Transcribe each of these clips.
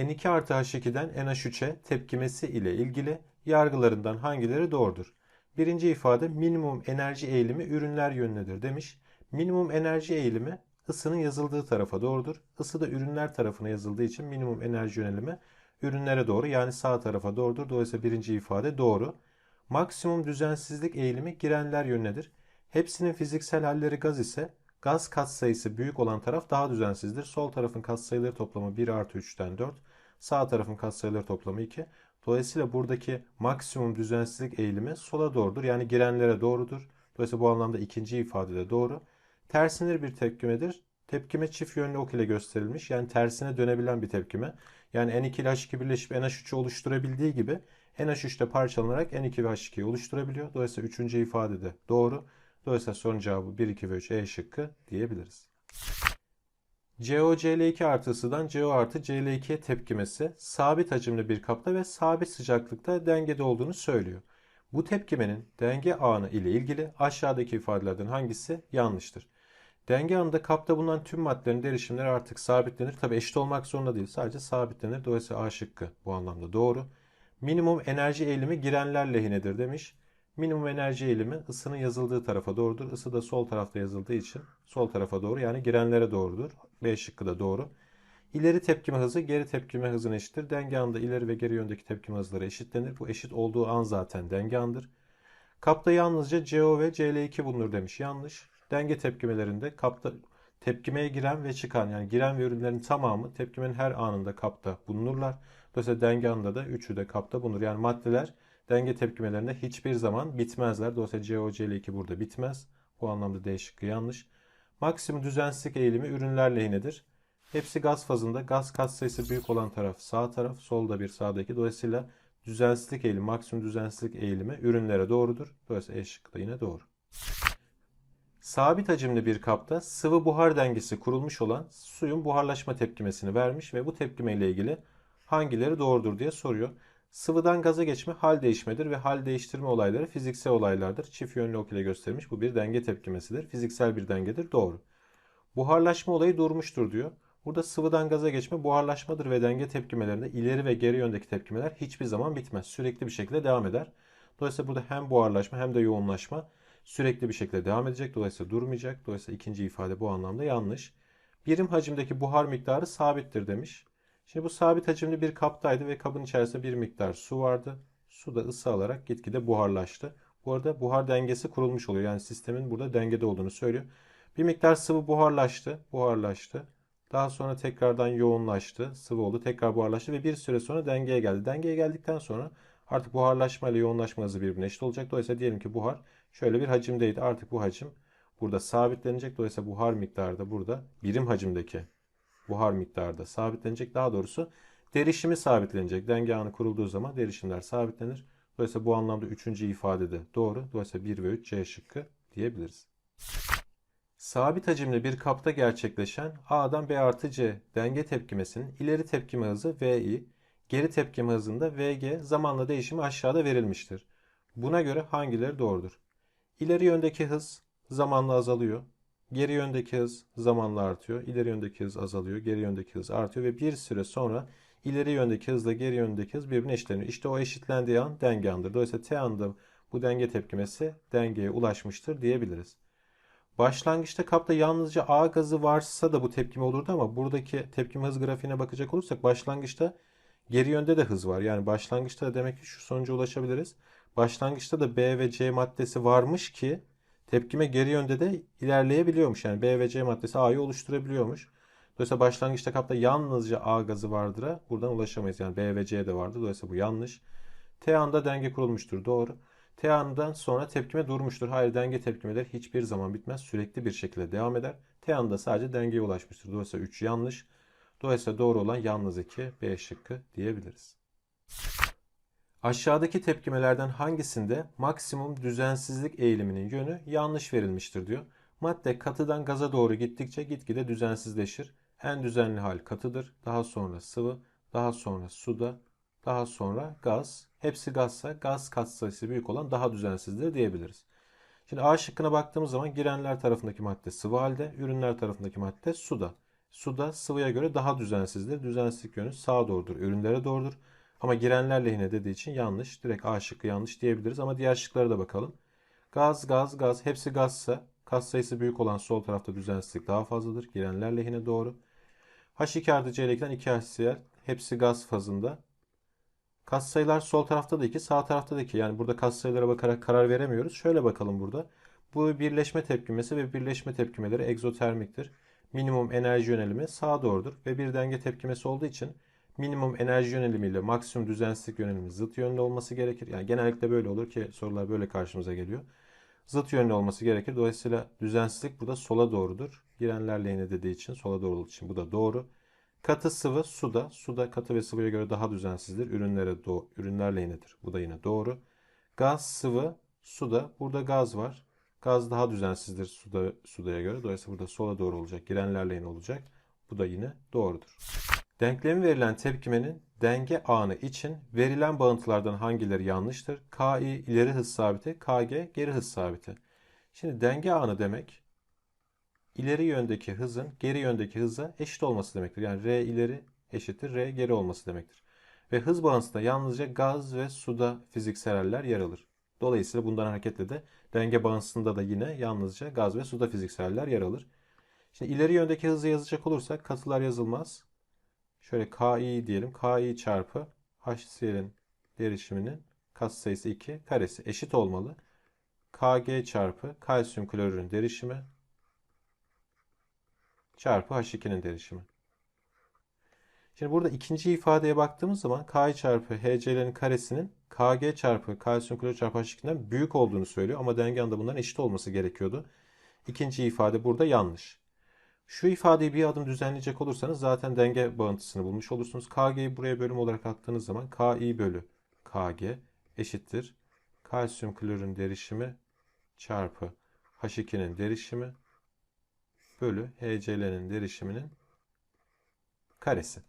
N2 artı H2'den NH3'e tepkimesi ile ilgili yargılarından hangileri doğrudur? Birinci ifade minimum enerji eğilimi ürünler yönündedir demiş. Minimum enerji eğilimi ısının yazıldığı tarafa doğrudur. Isı da ürünler tarafına yazıldığı için minimum enerji yönelimi ürünlere doğru yani sağ tarafa doğrudur. Dolayısıyla birinci ifade doğru. Maksimum düzensizlik eğilimi girenler yönündedir. Hepsinin fiziksel halleri gaz ise gaz katsayısı büyük olan taraf daha düzensizdir. Sol tarafın katsayıları toplamı 1 artı 3'ten 4. Sağ tarafın katsayıları toplamı 2. Dolayısıyla buradaki maksimum düzensizlik eğilimi sola doğrudur. Yani girenlere doğrudur. Dolayısıyla bu anlamda ikinci ifade de doğru. Tersinir bir tepkimedir. Tepkime çift yönlü ok ile gösterilmiş. Yani tersine dönebilen bir tepkime. Yani N2 ile H2 birleşip NH3'ü oluşturabildiği gibi NH3'te parçalanarak N2 ve H2'yi oluşturabiliyor. Dolayısıyla üçüncü ifade de doğru. Dolayısıyla sorunun cevabı 1, 2 ve 3 E şıkkı diyebiliriz. CO Cl2 artısından CO artı Cl2'ye tepkimesi sabit hacimli bir kapta ve sabit sıcaklıkta dengede olduğunu söylüyor. Bu tepkimenin denge anı ile ilgili aşağıdaki ifadelerden hangisi yanlıştır? Denge anında kapta bulunan tüm maddelerin derişimleri artık sabitlenir. Tabi eşit olmak zorunda değil. Sadece sabitlenir. Dolayısıyla A şıkkı bu anlamda doğru. Minimum enerji eğilimi girenler lehinedir demiş. Minimum enerji eğilimi ısının yazıldığı tarafa doğrudur. Isı da sol tarafta yazıldığı için sol tarafa doğru yani girenlere doğrudur. B şıkkı da doğru. İleri tepkime hızı geri tepkime hızına eşittir. Denge anında ileri ve geri yöndeki tepkime hızları eşitlenir. Bu eşit olduğu an zaten denge andır. Kapta yalnızca CO ve Cl2 bulunur demiş. Yanlış. Denge tepkimelerinde kapta tepkimeye giren ve çıkan yani giren ve ürünlerin tamamı tepkimenin her anında kapta bulunurlar. Dolayısıyla denge anında da üçü de kapta bulunur. Yani maddeler denge tepkimelerinde hiçbir zaman bitmezler. Dolayısıyla CO, Cl2 burada bitmez. Bu anlamda D yanlış. Maksimum düzensizlik eğilimi ürünler lehinedir. Hepsi gaz fazında. Gaz katsayısı büyük olan taraf sağ taraf, solda bir sağdaki. Dolayısıyla düzensizlik eğilimi, maksimum düzensizlik eğilimi ürünlere doğrudur. Dolayısıyla E şıkkı yine doğru. Sabit hacimli bir kapta sıvı buhar dengesi kurulmuş olan suyun buharlaşma tepkimesini vermiş ve bu tepkime ile ilgili hangileri doğrudur diye soruyor. Sıvıdan gaza geçme hal değişmedir ve hal değiştirme olayları fiziksel olaylardır. Çift yönlü ok ile gösterilmiş. Bu bir denge tepkimesidir. Fiziksel bir dengedir. Doğru. Buharlaşma olayı durmuştur diyor. Burada sıvıdan gaza geçme buharlaşmadır ve denge tepkimelerinde ileri ve geri yöndeki tepkimeler hiçbir zaman bitmez. Sürekli bir şekilde devam eder. Dolayısıyla burada hem buharlaşma hem de yoğunlaşma sürekli bir şekilde devam edecek. Dolayısıyla durmayacak. Dolayısıyla ikinci ifade bu anlamda yanlış. Birim hacimdeki buhar miktarı sabittir demiş. Şimdi bu sabit hacimli bir kaptaydı ve kabın içerisinde bir miktar su vardı. Su da ısı alarak gitgide buharlaştı. Bu arada buhar dengesi kurulmuş oluyor. Yani sistemin burada dengede olduğunu söylüyor. Bir miktar sıvı buharlaştı. Buharlaştı. Daha sonra tekrardan yoğunlaştı. Sıvı oldu. Tekrar buharlaştı ve bir süre sonra dengeye geldi. Dengeye geldikten sonra artık buharlaşma ile yoğunlaşma hızı birbirine eşit olacak. Dolayısıyla diyelim ki buhar şöyle bir hacimdeydi. Artık bu hacim burada sabitlenecek. Dolayısıyla buhar miktarı da burada birim hacimdeki buhar miktarı da sabitlenecek. Daha doğrusu derişimi sabitlenecek. Denge anı kurulduğu zaman derişimler sabitlenir. Dolayısıyla bu anlamda üçüncü ifade de doğru. Dolayısıyla 1 ve 3 C şıkkı diyebiliriz. Sabit hacimli bir kapta gerçekleşen A'dan B artı C denge tepkimesinin ileri tepkime hızı VI, geri tepkime hızında VG zamanla değişimi aşağıda verilmiştir. Buna göre hangileri doğrudur? İleri yöndeki hız zamanla azalıyor. Geri yöndeki hız zamanla artıyor. İleri yöndeki hız azalıyor. Geri yöndeki hız artıyor ve bir süre sonra ileri yöndeki hızla geri yöndeki hız birbirine eşitleniyor. İşte o eşitlendiği an denge andır. Dolayısıyla T anda bu denge tepkimesi dengeye ulaşmıştır diyebiliriz. Başlangıçta kapta yalnızca A gazı varsa da bu tepkime olurdu ama buradaki tepkime hız grafiğine bakacak olursak başlangıçta geri yönde de hız var. Yani başlangıçta da demek ki şu sonuca ulaşabiliriz. Başlangıçta da B ve C maddesi varmış ki tepkime geri yönde de ilerleyebiliyormuş. Yani B ve C maddesi A'yı oluşturabiliyormuş. Dolayısıyla başlangıçta kapta yalnızca A gazı vardır. Buradan ulaşamayız. Yani B ve C de vardır. Dolayısıyla bu yanlış. T anda denge kurulmuştur. Doğru. T anından sonra tepkime durmuştur. Hayır denge tepkimeleri hiçbir zaman bitmez. Sürekli bir şekilde devam eder. T anda sadece dengeye ulaşmıştır. Dolayısıyla 3 yanlış. Dolayısıyla doğru olan yalnız 2 B şıkkı diyebiliriz. Aşağıdaki tepkimelerden hangisinde maksimum düzensizlik eğiliminin yönü yanlış verilmiştir diyor. Madde katıdan gaza doğru gittikçe gitgide düzensizleşir. En düzenli hal katıdır. Daha sonra sıvı, daha sonra suda, daha sonra gaz. Hepsi gazsa gaz katsayısı büyük olan daha düzensizdir diyebiliriz. Şimdi A şıkkına baktığımız zaman girenler tarafındaki madde sıvı halde, ürünler tarafındaki madde suda. Suda sıvıya göre daha düzensizdir. Düzensizlik yönü sağa doğrudur, ürünlere doğrudur. Ama girenler lehine dediği için yanlış. Direkt A şıkkı yanlış diyebiliriz ama diğer şıklara da bakalım. Gaz, gaz, gaz. Hepsi gazsa kas sayısı büyük olan sol tarafta düzensizlik daha fazladır. Girenler lehine doğru. H2 artı C2'den 2 HCl. Hepsi gaz fazında. Kas sayılar sol tarafta da 2, sağ tarafta da 2. Yani burada kas sayılara bakarak karar veremiyoruz. Şöyle bakalım burada. Bu birleşme tepkimesi ve birleşme tepkimeleri egzotermiktir. Minimum enerji yönelimi sağa doğrudur ve bir denge tepkimesi olduğu için minimum enerji yönelimi ile maksimum düzensizlik yönelimi zıt yönlü olması gerekir. Yani genellikle böyle olur ki sorular böyle karşımıza geliyor. Zıt yönlü olması gerekir. Dolayısıyla düzensizlik burada sola doğrudur. Girenler lehine dediği için sola doğru olduğu için bu da doğru. Katı sıvı suda. Suda katı ve sıvıya göre daha düzensizdir. Ürünlere do ürünler lehinedir. Bu da yine doğru. Gaz sıvı suda. Burada gaz var. Gaz daha düzensizdir suda, sudaya göre. Dolayısıyla burada sola doğru olacak. Girenler lehine olacak. Bu da yine doğrudur. Denklemi verilen tepkimenin denge anı için verilen bağıntılardan hangileri yanlıştır? Ki ileri hız sabiti, Kg geri hız sabiti. Şimdi denge anı demek ileri yöndeki hızın geri yöndeki hıza eşit olması demektir. Yani R ileri eşittir R geri olması demektir. Ve hız bağıntısında yalnızca gaz ve suda fizikseller yer alır. Dolayısıyla bundan hareketle de denge bağıntısında da yine yalnızca gaz ve suda fizikseller yer alır. Şimdi ileri yöndeki hızı yazacak olursak katılar yazılmaz. Şöyle Ki diyelim. Ki çarpı HCl'in derişiminin katsayısı 2 karesi eşit olmalı. Kg çarpı kalsiyum klorürün derişimi çarpı H2'nin derişimi. Şimdi burada ikinci ifadeye baktığımız zaman K çarpı HCl'nin karesinin Kg çarpı kalsiyum klorür çarpı H2'den büyük olduğunu söylüyor. Ama denge anda bunların eşit olması gerekiyordu. İkinci ifade burada yanlış. Şu ifadeyi bir adım düzenleyecek olursanız zaten denge bağıntısını bulmuş olursunuz. Kg'yi buraya bölüm olarak attığınız zaman Ki bölü Kg eşittir. Kalsiyum klorürün derişimi çarpı H2'nin derişimi bölü HCl'nin derişiminin karesi.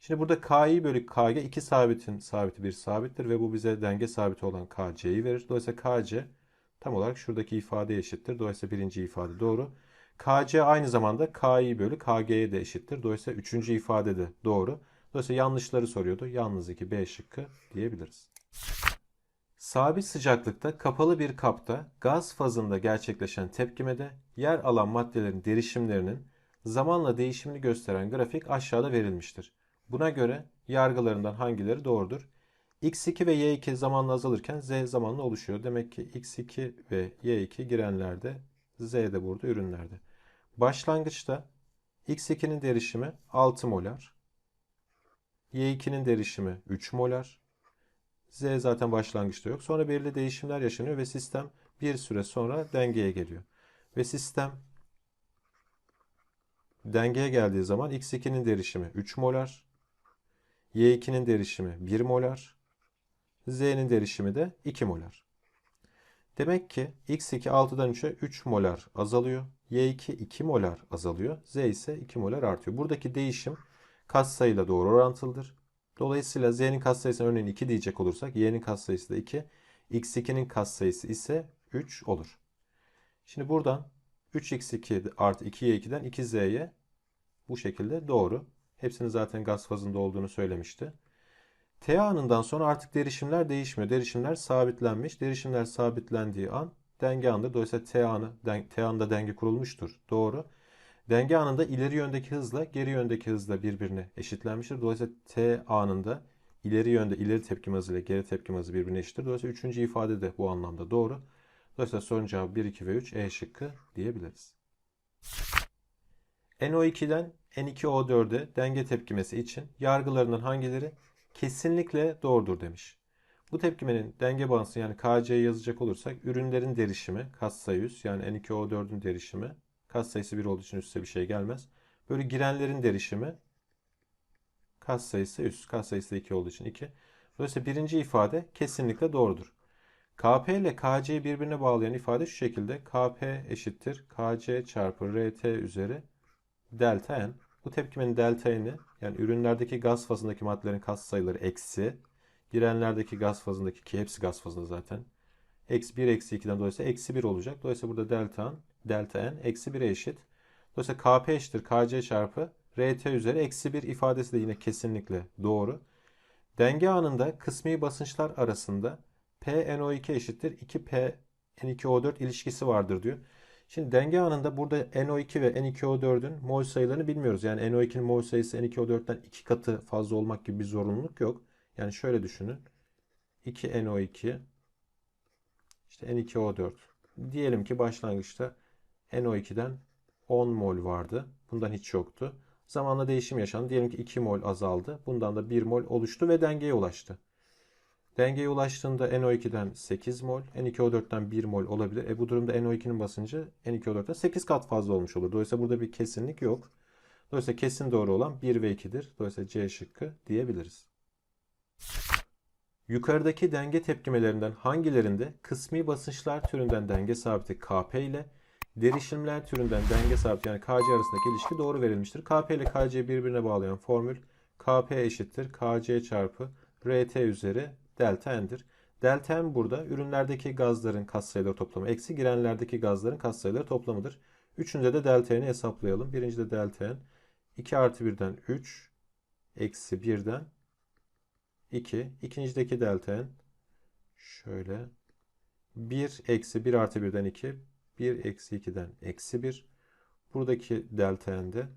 Şimdi burada Ki bölü Kg iki sabitin sabiti bir sabittir ve bu bize denge sabiti olan Kc'yi verir. Dolayısıyla Kc tam olarak şuradaki ifade eşittir. Dolayısıyla birinci ifade doğru. Kc aynı zamanda Ki bölü Kg'ye de eşittir. Dolayısıyla üçüncü ifade de doğru. Dolayısıyla yanlışları soruyordu. Yalnız 2 B şıkkı diyebiliriz. Sabit sıcaklıkta kapalı bir kapta gaz fazında gerçekleşen tepkimede yer alan maddelerin derişimlerinin zamanla değişimini gösteren grafik aşağıda verilmiştir. Buna göre yargılarından hangileri doğrudur? X2 ve Y2 zamanla azalırken Z zamanla oluşuyor. Demek ki X2 ve Y2 girenlerde, Z de burada ürünlerde. Başlangıçta X2'nin derişimi 6 molar. Y2'nin derişimi 3 molar. Z zaten başlangıçta yok. Sonra belirli değişimler yaşanıyor ve sistem bir süre sonra dengeye geliyor. Ve sistem dengeye geldiği zaman X2'nin derişimi 3 molar. Y2'nin derişimi 1 molar. Z'nin derişimi de 2 molar. Demek ki X2 6'dan 3'e 3 molar azalıyor. Y2 2 molar azalıyor. Z ise 2 molar artıyor. Buradaki değişim katsayıyla doğru orantılıdır. Dolayısıyla Z'nin katsayısına örneğin 2 diyecek olursak Y'nin katsayısı da 2. X2'nin katsayısı ise 3 olur. Şimdi buradan 3x2 artı 2y2'den 2z'ye bu şekilde doğru. Hepsinin zaten gaz fazında olduğunu söylemişti. T anından sonra artık derişimler değişmiyor. Derişimler sabitlenmiş. Derişimler sabitlendiği an denge anında. Dolayısıyla T, anı, T anında denge kurulmuştur. Doğru. Denge anında ileri yöndeki hızla geri yöndeki hızla birbirine eşitlenmiştir. Dolayısıyla T anında ileri yönde ileri tepkim hızı ile geri tepkim hızı birbirine eşittir. Dolayısıyla üçüncü ifade de bu anlamda doğru. Dolayısıyla sorunun cevabı 1, 2 ve 3 E şıkkı diyebiliriz. NO2'den N2O4'e denge tepkimesi için yargılarından hangileri kesinlikle doğrudur demiş. Bu tepkimenin denge bağıntısı yani KC'yi yazacak olursak ürünlerin derişimi katsayı 100 yani N2O4'ün derişimi katsayısı 1 olduğu için üste bir şey gelmez. Böyle girenlerin derişimi katsayısı üst katsayısı 2 olduğu için 2. Dolayısıyla birinci ifade kesinlikle doğrudur. KP ile KC'yi birbirine bağlayan ifade şu şekilde. KP eşittir KC çarpı RT üzeri delta N. Bu tepkimenin delta N'i yani ürünlerdeki gaz fazındaki maddelerin kas sayıları eksi. Girenlerdeki gaz fazındaki ki hepsi gaz fazında zaten. Eksi 1 eksi 2'den dolayısıyla eksi 1 olacak. Dolayısıyla burada delta N, delta N eksi 1'e eşit. Dolayısıyla KP eşittir KC çarpı RT üzeri eksi 1 ifadesi de yine kesinlikle doğru. Denge anında kısmi basınçlar arasında PNO2 eşittir 2P N2O4 ilişkisi vardır diyor. Şimdi denge anında burada NO2 ve N2O4'ün mol sayılarını bilmiyoruz. Yani NO2'nin mol sayısı N2O4'ten 2 katı fazla olmak gibi bir zorunluluk yok. Yani şöyle düşünün. 2 NO2 işte N2O4. Diyelim ki başlangıçta NO2'den 10 mol vardı. Bundan hiç yoktu. Zamanla değişim yaşandı. Diyelim ki 2 mol azaldı. Bundan da 1 mol oluştu ve dengeye ulaştı. Dengeye ulaştığında NO2'den 8 mol, N2O4'ten 1 mol olabilir. E bu durumda NO2'nin basıncı N2O4'ten 8 kat fazla olmuş olur. Dolayısıyla burada bir kesinlik yok. Dolayısıyla kesin doğru olan 1 ve 2'dir. Dolayısıyla C şıkkı diyebiliriz. Yukarıdaki denge tepkimelerinden hangilerinde kısmi basınçlar türünden denge sabiti Kp ile derişimler türünden denge sabiti yani Kc arasındaki ilişki doğru verilmiştir. Kp ile Kc'yi birbirine bağlayan formül Kp eşittir Kc çarpı Rt üzeri delta n'dir. Delta n burada ürünlerdeki gazların katsayıları toplamı eksi girenlerdeki gazların katsayıları toplamıdır. Üçünde de delta n'i hesaplayalım. Birincide delta n 2 artı 1'den 3 eksi 1'den 2. İkincideki delta n şöyle 1 eksi 1 artı 1'den 2 1 eksi 2'den eksi 1. Buradaki delta n de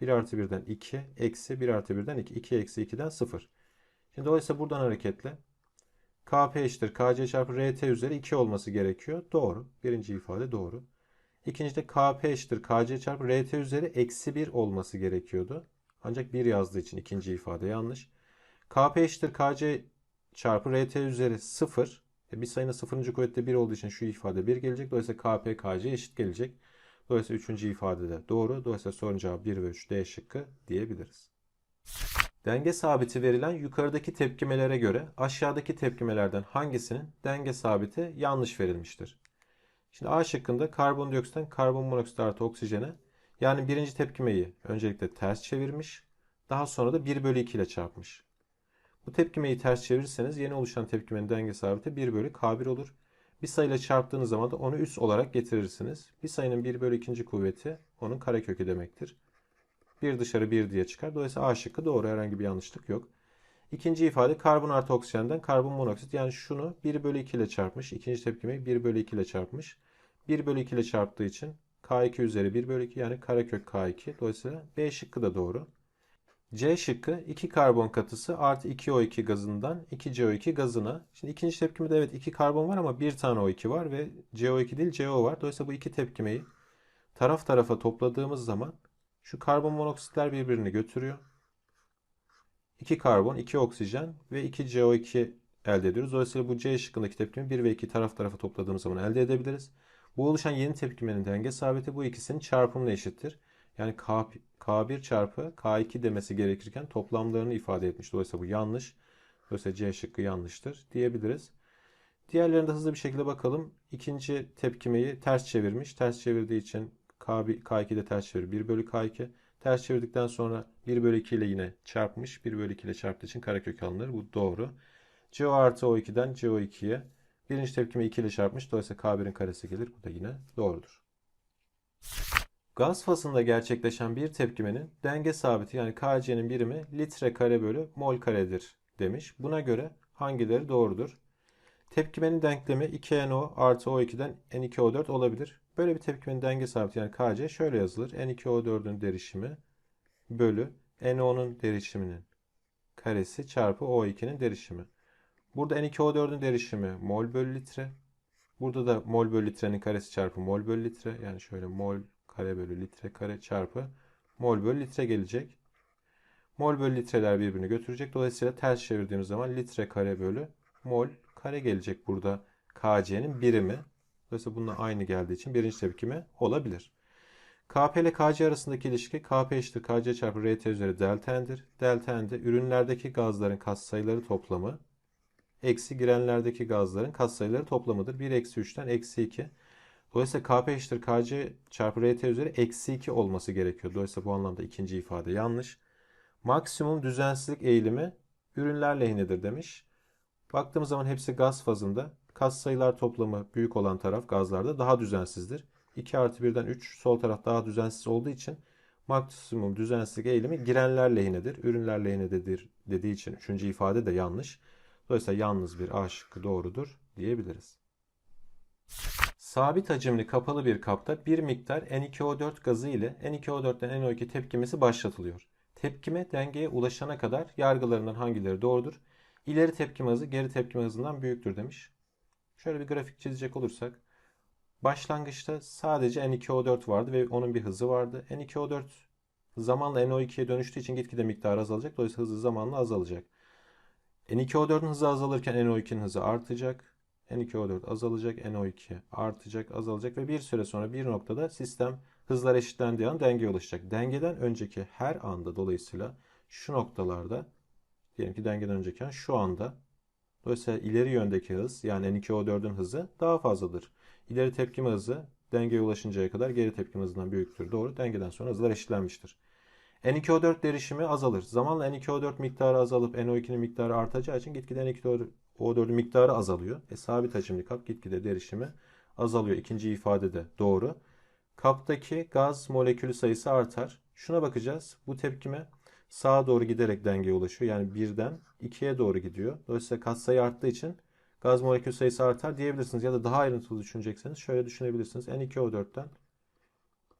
1 artı 1'den 2 eksi 1 artı 1'den 2. 2 eksi 2'den 0. Şimdi dolayısıyla buradan hareketle Kp eşittir Kc çarpı Rt üzeri 2 olması gerekiyor. Doğru. Birinci ifade doğru. İkincide Kp eşittir Kc çarpı Rt üzeri eksi 1 olması gerekiyordu. Ancak 1 yazdığı için ikinci ifade yanlış. Kp eşittir Kc çarpı Rt üzeri 0. E bir sayının sıfırıncı kuvvette 1 olduğu için şu ifade 1 gelecek. Dolayısıyla Kp Kc eşit gelecek. Dolayısıyla üçüncü ifade de doğru. Dolayısıyla sorun cevabı 1 ve 3 D şıkkı diyebiliriz. Denge sabiti verilen yukarıdaki tepkimelere göre aşağıdaki tepkimelerden hangisinin denge sabiti yanlış verilmiştir? Şimdi A şıkkında karbondioksitten karbon monoksit artı oksijene yani birinci tepkimeyi öncelikle ters çevirmiş. Daha sonra da 1 bölü 2 ile çarpmış. Bu tepkimeyi ters çevirirseniz yeni oluşan tepkimenin denge sabiti 1 bölü K1 olur. Bir sayıyla çarptığınız zaman da onu üs olarak getirirsiniz. Bir sayının 1 bölü 2. kuvveti onun karekökü demektir. Bir dışarı bir diye çıkar. Dolayısıyla A şıkkı doğru herhangi bir yanlışlık yok. İkinci ifade karbon artı oksijenden karbon monoksit. Yani şunu 1 bölü 2 ile çarpmış. İkinci tepkimeyi 1 bölü 2 ile çarpmış. 1 bölü 2 ile çarptığı için K2 üzeri 1 bölü 2 yani karekök K2. Dolayısıyla B şıkkı da doğru. C şıkkı 2 karbon katısı artı 2 O2 gazından 2 CO2 gazına. Şimdi ikinci tepkimede evet 2 karbon var ama bir tane O2 var ve CO2 değil CO var. Dolayısıyla bu iki tepkimeyi taraf tarafa topladığımız zaman şu karbon monoksitler birbirini götürüyor. 2 karbon, 2 oksijen ve 2 CO2 elde ediyoruz. Dolayısıyla bu C şıkkındaki tepkimi 1 ve 2 taraf tarafa topladığımız zaman elde edebiliriz. Bu oluşan yeni tepkimenin denge sabiti bu ikisinin çarpımına eşittir. Yani K, K1 çarpı K2 demesi gerekirken toplamlarını ifade etmiş. Dolayısıyla bu yanlış. Dolayısıyla C şıkkı yanlıştır diyebiliriz. Diğerlerinde hızlı bir şekilde bakalım. İkinci tepkimeyi ters çevirmiş. Ters çevirdiği için K1, K2'de ters çevir 1 bölü K2. Ters çevirdikten sonra 1 bölü 2 ile yine çarpmış. 1 bölü 2 ile çarptığı için karekök alınır. Bu doğru. CO artı O2'den CO2'ye birinci tepkime 2 ile çarpmış. Dolayısıyla K1'in karesi gelir. Bu da yine doğrudur. Gaz fasında gerçekleşen bir tepkimenin denge sabiti yani Kc'nin birimi litre kare bölü mol karedir demiş. Buna göre hangileri doğrudur? Tepkimenin denklemi 2NO artı O2'den N2O4 olabilir. Böyle bir tepkimenin denge sabiti yani Kc şöyle yazılır. N2O4'ün derişimi bölü NO'nun derişiminin karesi çarpı O2'nin derişimi. Burada N2O4'ün derişimi mol bölü litre. Burada da mol bölü litrenin karesi çarpı mol bölü litre. Yani şöyle mol kare bölü litre kare çarpı mol bölü litre gelecek. Mol bölü litreler birbirini götürecek. Dolayısıyla ters çevirdiğimiz zaman litre kare bölü mol kare gelecek burada Kc'nin birimi. Dolayısıyla bununla aynı geldiği için birinci tepkime olabilir. Kp ile Kc arasındaki ilişki Kp eşittir Kc çarpı Rt üzeri delta n'dir. Delta n de ürünlerdeki gazların katsayıları toplamı eksi girenlerdeki gazların katsayıları toplamıdır. 1 eksi 3'ten eksi 2. Dolayısıyla Kp eşittir Kc çarpı Rt üzeri eksi 2 olması gerekiyor. Dolayısıyla bu anlamda ikinci ifade yanlış. Maksimum düzensizlik eğilimi ürünler lehinedir demiş. Baktığımız zaman hepsi gaz fazında. Katsayılar toplamı büyük olan taraf gazlarda daha düzensizdir. 2 artı 1'den 3 sol taraf daha düzensiz olduğu için maksimum düzensizlik eğilimi girenler lehinedir. Ürünler lehinedir dediği için üçüncü ifade de yanlış. Dolayısıyla yalnız bir A şıkkı doğrudur diyebiliriz. Sabit hacimli kapalı bir kapta bir miktar N2O4 gazı ile N2O4'ten NO2 tepkimesi başlatılıyor. Tepkime dengeye ulaşana kadar yargılarından hangileri doğrudur? İleri tepkime hızı geri tepkime hızından büyüktür demiş. Şöyle bir grafik çizecek olursak başlangıçta sadece N2O4 vardı ve onun bir hızı vardı. N2O4 zamanla NO2'ye dönüştüğü için gitgide miktarı azalacak. Dolayısıyla hızı zamanla azalacak. N2O4'ün hızı azalırken NO2'nin hızı artacak. N2O4 azalacak, NO2 artacak, azalacak ve bir süre sonra bir noktada sistem hızlar eşitlendiği an dengeye ulaşacak. Dengeden önceki her anda dolayısıyla şu noktalarda diyelim ki dengeden önceki an şu anda dolayısıyla ileri yöndeki hız yani N2O4'ün hızı daha fazladır. İleri tepkime hızı dengeye ulaşıncaya kadar geri tepkime hızından büyüktür. Doğru. Dengeden sonra hızlar eşitlenmiştir. N2O4 derişimi azalır. Zamanla N2O4 miktarı azalıp NO2'nin miktarı artacağı için gitgide N2O4'ün miktarı azalıyor. E, sabit hacimli kap gitgide derişimi azalıyor. İkinci ifade de doğru. Kaptaki gaz molekülü sayısı artar. Şuna bakacağız. Bu tepkime sağa doğru giderek dengeye ulaşıyor. Yani 1'den 2'ye doğru gidiyor. Dolayısıyla katsayı arttığı için gaz molekül sayısı artar diyebilirsiniz. Ya da daha ayrıntılı düşünecekseniz şöyle düşünebilirsiniz. N2O4'ten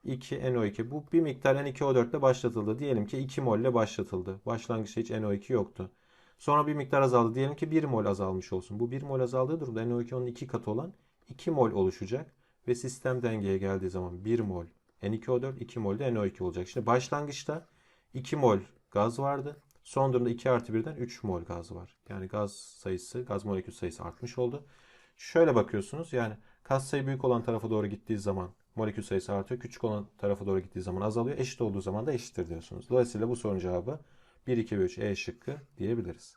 2NO2. Bu bir miktar N2O4 ile başlatıldı. Diyelim ki 2 mol ile başlatıldı. Başlangıçta hiç NO2 yoktu. Sonra bir miktar azaldı. Diyelim ki 1 mol azalmış olsun. Bu 1 mol azaldığı durumda NO2 onun 2 katı olan 2 mol oluşacak. Ve sistem dengeye geldiği zaman 1 mol N2O4 2 mol de NO2 olacak. Şimdi başlangıçta 2 mol gaz vardı. Son durumda 2 artı 1'den 3 mol gaz var. Yani gaz sayısı, gaz molekül sayısı artmış oldu. Şöyle bakıyorsunuz yani kat sayı büyük olan tarafa doğru gittiği zaman molekül sayısı artıyor. Küçük olan tarafa doğru gittiği zaman azalıyor. Eşit olduğu zaman da eşittir diyorsunuz. Dolayısıyla bu sorunun cevabı 1, 2 ve 3 E şıkkı diyebiliriz.